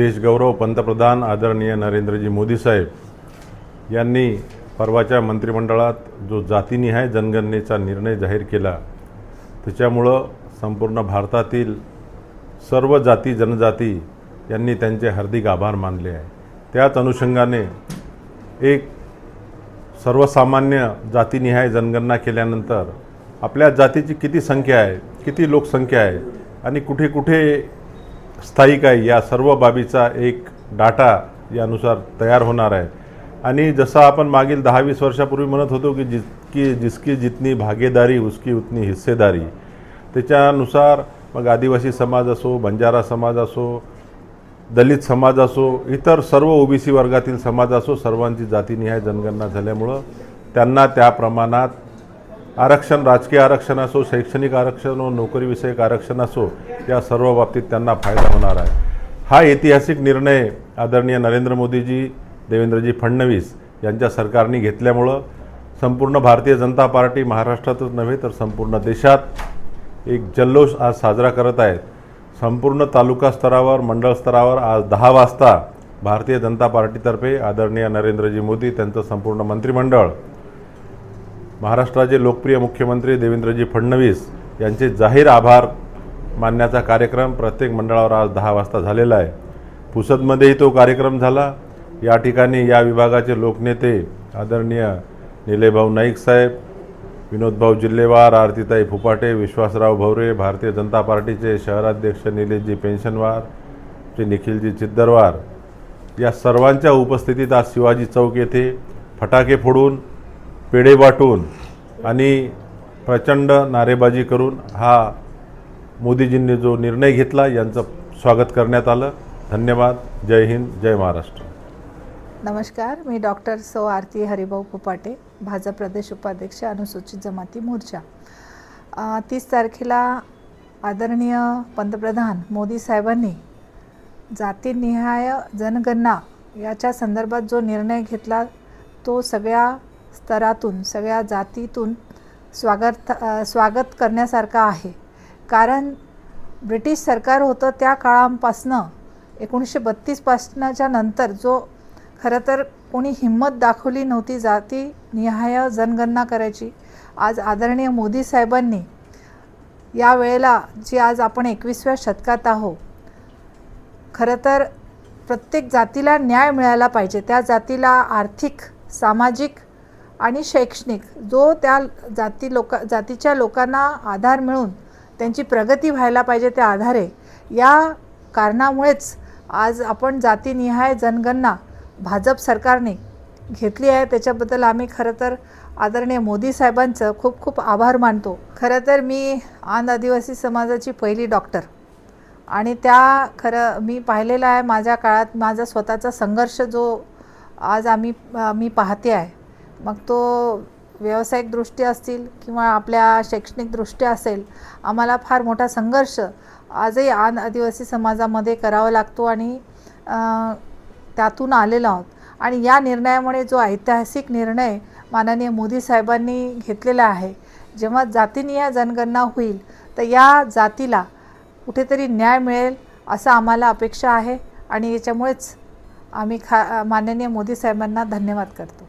देशगौरव पंतप्रधान आदरणीय नरेंद्रजी मोदी साहेब यांनी परवाच्या मंत्रिमंडळात जो जातीनिहाय जनगणनेचा निर्णय जाहीर केला. त्याच्यामुळं संपूर्ण भारतातील सर्व जाती जनजाती यांनी त्यांचे हार्दिक आभार मानले आहे. त्याच अनुषंगाने एक सर्वसामान्य जातीनिहाय जनगणना केल्यानंतर आपल्या जातीची किती संख्या आहे किती लोकसंख्या आहे आणि कुठे कुठे स्थायिक आहे. या सर्व बाबीचा एक डाटा यानुसार तयार होणार आहे. आणि जसं आपण मागील दहा वीस वर्षापूर्वी म्हणत होतो की जितकी जिसकी जितनी भागीदारी उसकी उतनी हिस्सेदारी. त्याच्यानुसार मग आदिवासी समाज असो बंजारा समाज असो दलित समाज असो इतर सर्व ओबीसी वर्गातील समाज असो सर्वांची जातीनिहाय जनगणना झाल्यामुळं त्यांना त्या प्रमाणात आरक्षण राजकीय आरक्षण असो शैक्षणिक आरक्षण व नोकरीविषयक आरक्षण असो या सर्व बाबतीत त्यांना फायदा होणार आहे. हा ऐतिहासिक निर्णय आदरणीय नरेंद्र मोदीजी देवेंद्रजी फडणवीस यांच्या सरकारने घेतल्यामुळं संपूर्ण भारतीय जनता पार्टी महाराष्ट्रातच नव्हे तर संपूर्ण देशात एक जल्लोष आज साजरा करत आहेत. संपूर्ण तालुका स्तरावर मंडळ स्तरावर आज दहा वाजता भारतीय जनता पार्टीतर्फे आदरणीय नरेंद्रजी मोदी त्यांचं संपूर्ण मंत्रिमंडळ महाराष्ट्राचे लोकप्रिय मुख्यमंत्री देवेंद्रजी फडणवीस यांचे जाहीर आभार मानण्याचा कार्यक्रम प्रत्येक मंडळावर आज दहा वाजता झालेला आहे. पुसदमध्येही तो कार्यक्रम झाला. या ठिकाणी या विभागाचे लोकनेते आदरणीय निलेभाऊ नाईक साहेब विनोदभाऊ जिल्हेवार आरतीताई फुपाटे विश्वासराव भवरे भारतीय जनता पार्टीचे शहराध्यक्ष निलेशजी पेन्शनवार श्री निखिलजी चिद्दरवार. या सर्वांच्या उपस्थितीत आज शिवाजी चौक येथे फटाके फोडून पेढे वाटून आणि प्रचंड नारेबाजी करून हा मोदीजींनी जो निर्णय घेतला यांचं स्वागत करण्यात आलं. धन्यवाद. जय हिंद. जय महाराष्ट्र. नमस्कार. मी डॉक्टर सौ आरती हरिभाऊ पुपाटे भाजप प्रदेश उपाध्यक्ष अनुसूचित जमाती मोर्चा. तीस तारखेला आदरणीय पंतप्रधान मोदी साहेबांनी जातीनिहाय जनगणना याच्या संदर्भात जो निर्णय घेतला तो सगळ्या स्तरातून सगळ्या जातीतून स्वागत स्वागत करण्यासारखं आहे. कारण ब्रिटिश सरकार होतं त्या काळापासनं एकोणीसशे बत्तीसपासनाच्या नंतर जो खरं तर कोणी हिंमत दाखवली नव्हती जाती निहाय जनगणना करायची. आज आदरणीय मोदी साहेबांनी या वेळेला जी आज आपण एकवीसव्या शतकात आहो खरं तर प्रत्येक जातीला न्याय मिळायला पाहिजे. त्या जातीला आर्थिक सामाजिक आणि शैक्षणिक जो त्या जाती लोक जातीच्या लोकांना आधार मिळून त्यांची प्रगती व्हायला पाहिजे त्या आधारे या कारणामुळेच आज आपण जातीनिहाय जनगणना भाजप सरकारने घेतली आहे. त्याच्याबद्दल आम्ही खरं तर आदरणीय मोदी साहेबांचं खूप खूप आभार मानतो. खरं तर मी आंध आदिवासी समाजाची पहिली डॉक्टर आणि त्या खरं मी पाहिलेला आहे. माझ्या काळात माझा स्वतःचा संघर्ष जो आज आम्ही मी पाहते आहे. मग तो व्यावसायिक दृष्टी असतील किंवा आपल्या शैक्षणिक असेल आम्हाला फार मोठा संघर्ष आजही आन आदिवासी समाजामध्ये करावा लागतो आणि त्यातून आलेलो आहोत. आणि या निर्णयामुळे जो ऐतिहासिक निर्णय माननीय मोदी साहेबांनी घेतलेला आहे जेव्हा जातीनिय जनगणना होईल तर या जातीला कुठेतरी न्याय मिळेल असं आम्हाला अपेक्षा आहे. आणि याच्यामुळेच आम्ही खा माननीय मोदी साहेबांना धन्यवाद करतो.